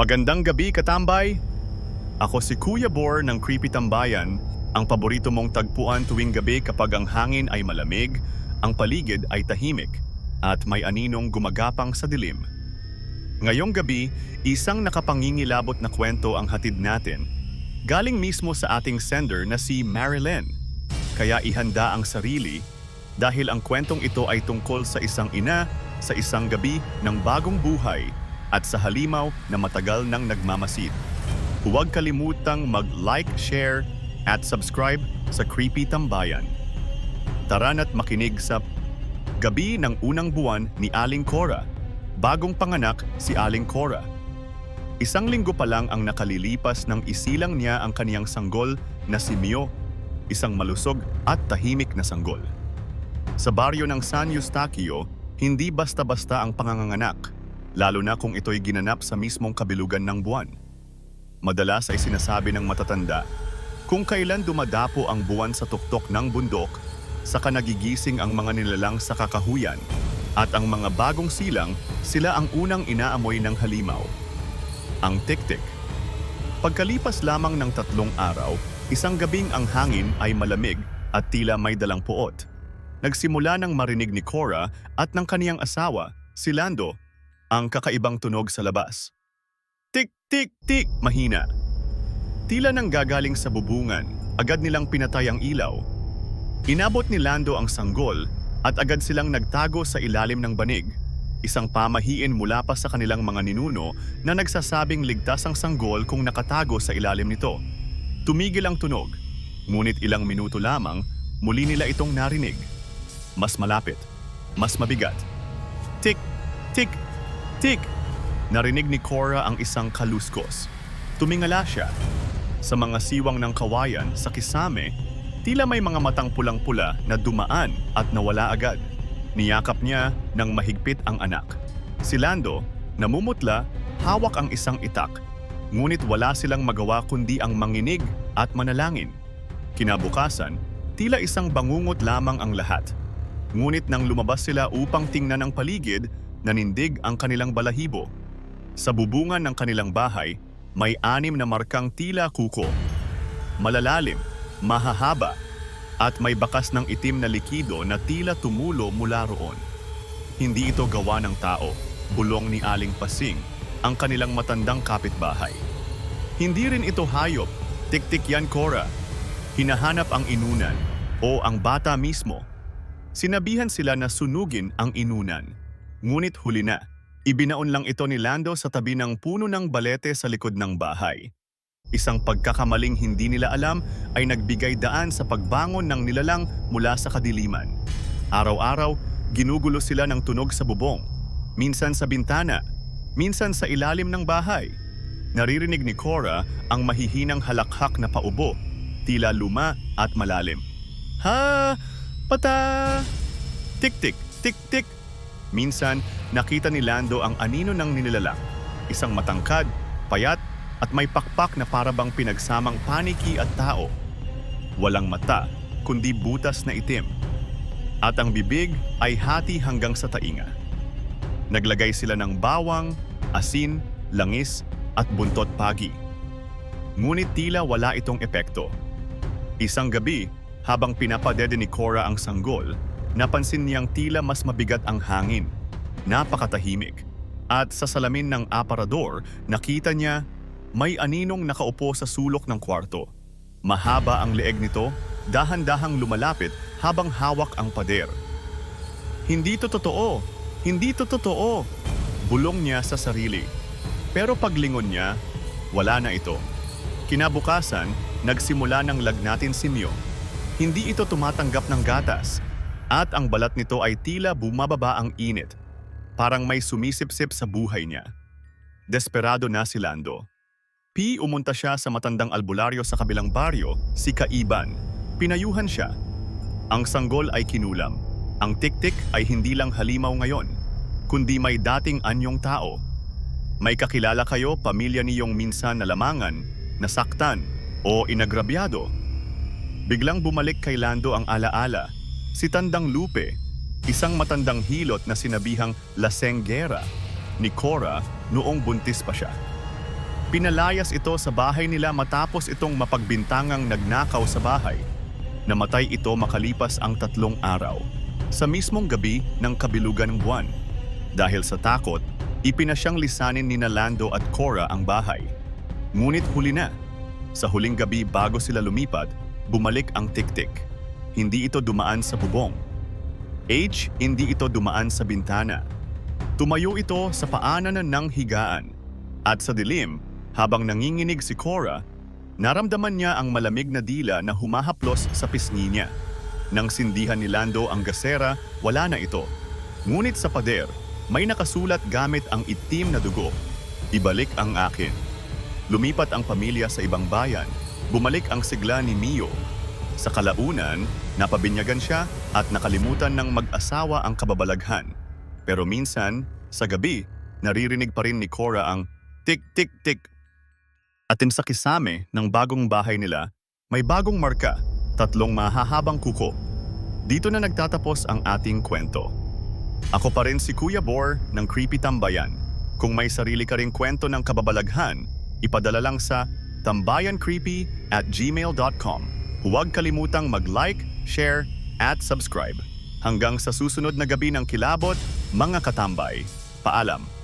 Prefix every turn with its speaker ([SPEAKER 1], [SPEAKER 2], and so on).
[SPEAKER 1] Magandang gabi, katambay! Ako si Kuya Bor ng Creepy Tambayan, ang paborito mong tagpuan tuwing gabi kapag ang hangin ay malamig, ang paligid ay tahimik, at may aninong gumagapang sa dilim. Ngayong gabi, isang nakapangingilabot na kwento ang hatid natin. Galing mismo sa ating sender na si Marilyn. Kaya ihanda ang sarili dahil ang kwentong ito ay tungkol sa isang ina sa isang gabi ng bagong buhay at sa halimaw na matagal nang nagmamasid. Huwag kalimutang mag-like, share, at subscribe sa Creepy Tambayan. Tara na't makinig sa Gabi ng Unang Buwan ni Aling Cora. Bagong panganak si Aling Cora. Isang linggo pa lang ang nakalilipas nang isilang niya ang kaniyang sanggol na si Mio, isang malusog at tahimik na sanggol. Sa baryo ng San Eustaquio, hindi basta-basta ang panganganak, lalo na kung ito'y ginanap sa mismong kabilugan ng buwan. Madalas ay sinasabi ng matatanda, kung kailan dumadapo ang buwan sa tuktok ng bundok, saka nagigising ang mga nilalang sa kakahuyan, at ang mga bagong silang, sila ang unang inaamoy ng halimaw. Ang tiktik. Pagkalipas lamang ng tatlong araw, isang gabing ang hangin ay malamig at tila may dalang puot. Nagsimula nang marinig ni Cora at ng kaniyang asawa, si Lando, ang kakaibang tunog sa labas. Tik, tik, tik, mahina. Tila nang gagaling sa bubungan, agad nilang pinatay ang ilaw. Inabot ni Lando ang sanggol at agad silang nagtago sa ilalim ng banig. Isang pamahiin mula pa sa kanilang mga ninuno na nagsasabing ligtas ang sanggol kung nakatago sa ilalim nito. Tumigil ang tunog, ngunit ilang minuto lamang muli nila itong narinig. Mas malapit, mas mabigat. Tik, tik, tik! Narinig ni Cora ang isang kaluskos. Tumingala siya. Sa mga siwang ng kawayan sa kisame, tila may mga matang pulang-pula na dumaan at nawala agad. Niyakap niya ng mahigpit ang anak. Si Lando, namumutla, hawak ang isang itak. Ngunit wala silang magawa kundi ang manginig at manalangin. Kinabukasan, tila isang bangungot lamang ang lahat. Ngunit nang lumabas sila upang tingnan ang paligid, nanindig ang kanilang balahibo. Sa bubungan ng kanilang bahay, may anim na markang tila kuko. Malalalim, mahahaba, at may bakas ng itim na likido na tila tumulo mula roon. Hindi ito gawa ng tao, bulong ni Aling Pasing, ang kanilang matandang kapitbahay. Hindi rin ito hayop, tiktik yan Cora. Hinahanap ang inunan o ang bata mismo. Sinabihan sila na sunugin ang inunan. Ngunit huli na, ibinaon lang ito ni Lando sa tabi ng puno ng balete sa likod ng bahay. Isang pagkakamaling hindi nila alam ay nagbigay daan sa pagbangon ng nilalang mula sa kadiliman. Araw-araw, ginugulo sila ng tunog sa bubong. Minsan sa bintana, minsan sa ilalim ng bahay. Naririnig ni Cora ang mahihinang halakhak na paubo, tila luma at malalim. Ha! Pata! Tik-tik, tik-tik. Minsan, nakita ni Lando ang anino ng ninilalang. Isang matangkad, payat, at may pakpak na parabang pinagsamang paniki at tao. Walang mata, kundi butas na itim. At ang bibig ay hati hanggang sa tainga. Naglagay sila ng bawang, asin, langis, at buntot pagi. Ngunit tila wala itong epekto. Isang gabi, habang pinapadede ni Cora ang sanggol, napansin niyang tila mas mabigat ang hangin. Napakatahimik. At sa salamin ng aparador, nakita niya may aninong nakaupo sa sulok ng kwarto. Mahaba ang leeg nito, dahan-dahang lumalapit habang hawak ang pader. Hindi to totoo! Hindi to totoo! Bulong niya sa sarili. Pero paglingon niya, wala na ito. Kinabukasan, nagsimula ng lagnatin si Mio. Hindi ito tumatanggap ng gatas at ang balat nito ay tila bumababa ang init. Parang may sumisipsip sa buhay niya. Desperado na si Lando. P. umunta siya sa matandang albularyo sa kabilang baryo, si Kaiban. Pinayuhan siya. Ang sanggol ay kinulam. Ang tiktik ay hindi lang halimaw ngayon, kundi may dating anyong tao. May kakilala kayo pamilya niyong minsan na lamangan, nasaktan, o inagrabyado. Biglang bumalik kay Lando ang alaala, si Tandang Lupe, isang matandang hilot na sinabihang Lasenggera ni Cora noong buntis pa siya. Pinalayas ito sa bahay nila matapos itong mapagbintangang nagnakaw sa bahay. Namatay ito makalipas ang tatlong araw, sa mismong gabi ng kabilugan ng buwan. Dahil sa takot, ipinasyang lisanin ni Lando at Cora ang bahay. Ngunit huli na. Sa huling gabi bago sila lumipat, bumalik ang tik-tik. Hindi ito dumaan sa bubong. H, hindi ito dumaan sa bintana. Tumayo ito sa paanan ng higaan. At sa dilim, habang nanginginig si Cora, naramdaman niya ang malamig na dila na humahaplos sa pisngi niya. Nang sindihan ni Lando ang gasera, wala na ito. Ngunit sa pader, may nakasulat gamit ang itim na dugo. Ibalik ang akin. Lumipat ang pamilya sa ibang bayan. Bumalik ang sigla ni Mio. Sa kalaunan, napabinyagan siya at nakalimutan ng mag-asawa ang kababalaghan. Pero minsan, sa gabi, naririnig pa rin ni Cora ang tik-tik-tik. Atin sa kisame ng bagong bahay nila, may bagong marka, tatlong mahahabang kuko. Dito na nagtatapos ang ating kwento. Ako pa rin si Kuya Bor ng Creepy Tambayan. Kung may sarili ka ring kwento ng kababalaghan, ipadala lang sa tambayancreepy at gmail.com. Huwag kalimutang mag-like, share, at subscribe. Hanggang sa susunod na gabi ng kilabot, mga katambay. Paalam.